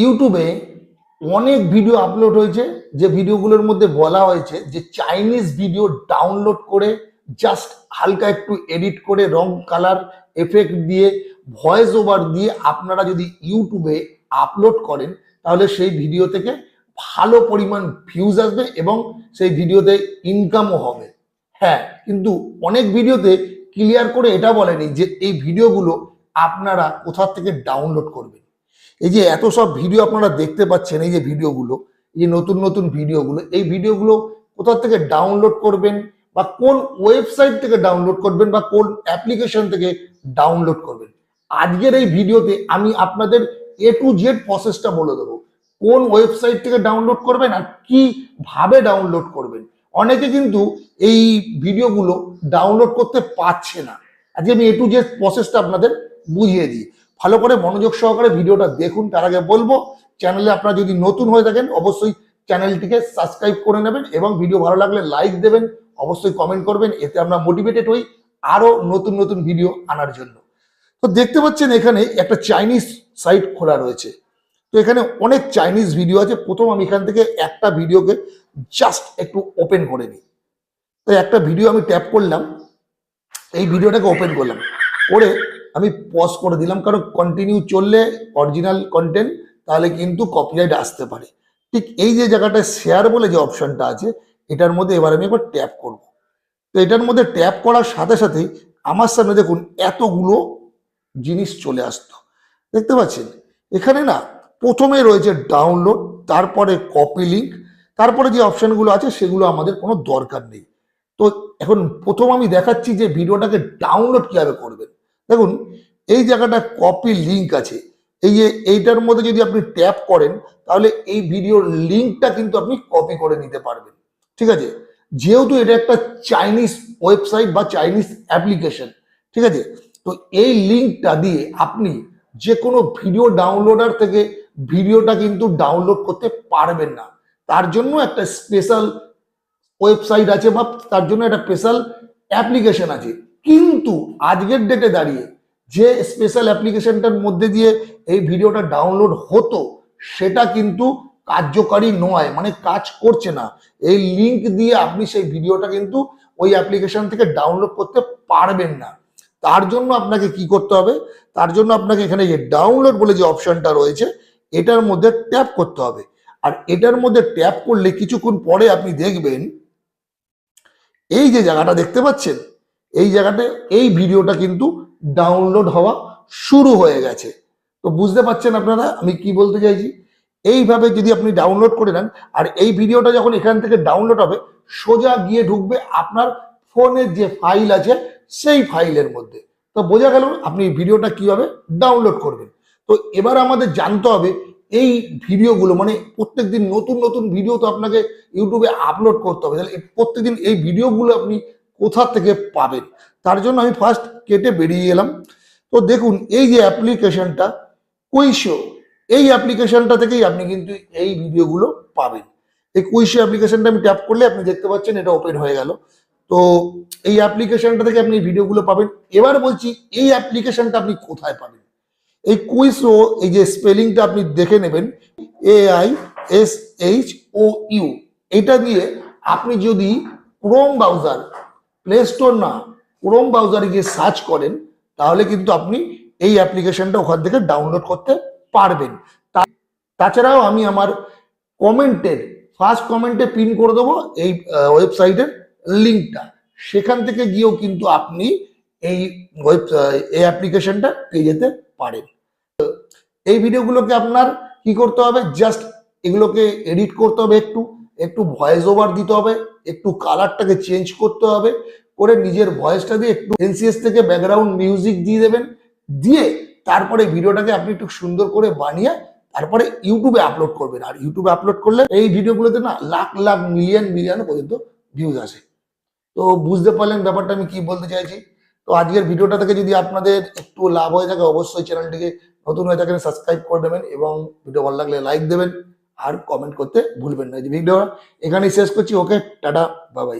ইউটিউবে অনেক video upload হয়েছে, যে ভিডিওগুলোর মধ্যে বলা হয়েছে যে চাইনিজ ভিডিও ডাউনলোড করে জাস্ট হালকা একটু এডিট করে রং কালার এফেক্ট দিয়ে ভয়েস ওভার দিয়ে আপনারা যদি ইউটিউবে আপলোড করেন, তাহলে সেই ভিডিও থেকে ভালো পরিমাণ ভিউজ আসবে এবং সেই ভিডিওতে ইনকামও হবে। হ্যাঁ কিন্তু অনেক ভিডিওতে ক্লিয়ার করে এটা বলেনি যে এই ভিডিওগুলো আপনারা কোথা থেকে ডাউনলোড করবেন। এই যে এত সব ভিডিও আপনারা দেখতে পাচ্ছেন, এই যে ভিডিওগুলো এই যে নতুন নতুন ভিডিওগুলো এই ভিডিওগুলো কোথা থেকে ডাউনলোড করবেন বা কোন ওয়েবসাইট থেকে ডাউনলোড করবেন বা কোন অ্যাপ্লিকেশন থেকে ডাউনলোড করবেন? আজকের এই ভিডিওতে আমি আপনাদের এ টু জেড প্রসেসটা বলে দেবো। কোন ওয়েবসাইট থেকে ডাউনলোড করবেন আর কীভাবে ডাউনলোড করবেন? অনেকে কিন্তু এই ভিডিওগুলো ডাউনলোড করতে পারছে না। আজকে আমি এ টু জেড প্রসেসটা আপনাদের বুঝিয়ে দিই। ভালো করে মনোযোগ সহকারে ভিডিওটা দেখুন, তার আগে বলব চ্যানেলে আপনারা যদি নতুন হয়ে থাকেন, অবশ্যই চ্যানেলটিকে সাবস্ক্রাইব করে নেবেন এবং ভিডিও ভালো লাগলে লাইক দেবেন, অবশ্যই কমেন্ট করবেন, এতে আমরা মোটিভেটেড হই আরও নতুন নতুন ভিডিও আনার জন্য। তো দেখতে পাচ্ছেন এখানে একটা চাইনিজ সাইট খোলা রয়েছে। তো এখানে অনেক চাইনিজ ভিডিও আছে, প্রথম আমি এখান থেকে একটা ভিডিওকে জাস্ট একটু ওপেন করে নিই। তো একটা ভিডিও আমি ট্যাপ করলাম, এই ভিডিওটাকে ওপেন করলাম। করে আমি পজ করে দিলাম, কারণ কন্টিনিউ চললে অরিজিনাল কন্টেন্ট তাহলে কিন্তু কপিরাইট আসতে পারে। ঠিক এই যে জায়গাটায় শেয়ার বলে যে অপশনটা আছে, এটার মধ্যে এবার আমি একবার ট্যাপ করব। তো এটার মধ্যে ট্যাপ করার সাথে সাথেই আমার সামনে দেখুন এতগুলো জিনিস চলে আসতো। দেখতে পাচ্ছেন? এখানে না প্রথমে রয়েছে ডাউনলোড তারপরে কপি লিঙ্ক তারপরে যে অপশনগুলো আছে সেগুলো আমাদের কোনো দরকার নেই। তো এখন প্রথম আমি দেখাচ্ছি যে ভিডিওটাকে ডাউনলোড কীভাবে করবেন। দেখুন, এই জায়গাটা কপি লিঙ্ক আছে। এই যে এইটার মধ্যে যদি আপনি ট্যাপ করেন, তাহলে এই ভিডিওর লিঙ্কটা কিন্তু আপনি কপি করে নিতে পারবেন। ঠিক আছে? যেহেতু এটা একটা চাইনিজ ওয়েবসাইট বা চাইনিজ অ্যাপ্লিকেশন ঠিক আছে? তো এই লিঙ্কটা দিয়ে আপনি যে কোনো ভিডিও ডাউনলোডার থেকে ভিডিওটা কিন্তু ডাউনলোড করতে পারবেন না। তার জন্য একটা স্পেশাল ওয়েবসাইট আছে বা তার জন্য একটা স্পেশাল অ্যাপ্লিকেশন আছে। কিন্তু আজকের ডেটে দাঁড়িয়ে যে স্পেশাল অ্যাপ্লিকেশনটার মধ্যে দিয়ে এই ভিডিওটা ডাউনলোড হতো, সেটা কিন্তু কার্যকারী নয় মানে কাজ করছে না। এই লিংক দিয়ে আপনি সেই ভিডিওটা কিন্তু ওই অ্যাপ্লিকেশন থেকে ডাউনলোড করতে পারবেন না। তার জন্য আপনাকে কি করতে হবে? তার জন্য আপনাকে এখানে যে ডাউনলোড বলে যে অপশনটা রয়েছে, এটার মধ্যে ট্যাপ করতে হবে। আর এটার মধ্যে ট্যাপ করলে কিছুক্ষণ পরে আপনি দেখবেন, এই যে জায়গাটা দেখতে পাচ্ছেন এই জায়গাতে এই ভিডিওটা কিন্তু ডাউনলোড হওয়া শুরু হয়ে গেছে। তো বুঝতে পারছেন আপনারা আমি কি বলতে চাইছি? এইভাবে যদি আপনি ডাউনলোড করে নেন, আর এই ভিডিওটা যখন এখান থেকে ডাউনলোড হবে, সোজা গিয়ে ঢুকবে আপনার ফোনের যে ফাইল আছে, সেই ফাইলের মধ্যে। তো বোঝা গেল আপনি ভিডিওটা কীভাবে ডাউনলোড করবেন। তো এবার আমাদের জানতে হবে এই ভিডিওগুলো মানে প্রত্যেকদিন নতুন নতুন ভিডিও তো আপনাকে ইউটিউবে আপলোড করতে হবে। তাহলে প্রত্যেকদিন এই ভিডিওগুলো আপনি কোথা থেকে পাবেন? তার জন্য আমি ফার্স্ট কেটে বেরিয়ে এলাম। তো দেখুন, এই যে অ্যাপ্লিকেশনটা কুইশো এই অ্যাপ্লিকেশনটা থেকেই আপনি কিন্তু এই ভিডিওগুলো পাবেন। এই কুইশো অ্যাপ্লিকেশনটা আমি ট্যাপ করলে আপনি দেখতে পাচ্ছেন এটা ওপেন হয়ে গেল। তো এই অ্যাপ্লিকেশনটা থেকে আপনি ভিডিওগুলো পাবেন। এবার বলছি, এই অ্যাপ্লিকেশনটা আপনি কোথায় পাবেন? এই কুইশো এই যে স্পেলিংটা আপনি দেখে নেবেন A I S H O U এটা দিয়ে আপনি যদি ক্রোম ব্রাউজার প্লে স্টোর না ক্রোম ব্রাউজারে গিয়ে সার্চ করেন, তাহলে কিন্তু আপনি এই অ্যাপ্লিকেশনটা ওখান থেকে ডাউনলোড করতে পারবেন। তাছাড়াও আমি আমার কমেন্টের ফার্স্ট কমেন্টে পিন করে দেবো এই ওয়েবসাইটের লিঙ্কটা সেখান থেকে গিয়েও কিন্তু আপনি এই ওয়েব এই অ্যাপ্লিকেশনটা পেয়ে যেতে পারেন। এই ভিডিওগুলোকে আপনার কি করতে হবে? জাস্ট এগুলোকে এডিট করতে হবে একটু। একটু ভয়েস ওভার দিতে হবে, একটু কালারটাকে চেঞ্জ করতে হবে, করে নিজের ভয়েসটা দিয়ে একটু এনসিএস থেকে ব্যাকগ্রাউন্ড মিউজিক দিয়ে দেবেন, দিয়ে তারপরে ভিডিওটাকে আপনি একটু সুন্দর করে বানিয়ে তারপরে ইউটিউবে আপলোড করবেন। আর ইউটিউবে আপলোড করলে এই ভিডিওগুলোতে না লাখ লাখ মিলিয়ন মিলিয়ন পর্যন্ত ভিউজ আসে। তো বুঝতে পারলেন ব্যাপারটা আমি কি বলতে চাইছি? তো আজকের ভিডিওটা থেকে যদি আপনাদের একটু লাভ হয়ে থাকে, অবশ্যই চ্যানেলটিকে নতুন হয়ে থাকেন সাবস্ক্রাইব করে দেবেন এবং ভিডিও ভালো লাগলে লাইক দেবেন। আর কমেন্ট করতে ভুলবেন না। ভিডিও এখানেই শেষ করছি। ওকে টাটা বাবাই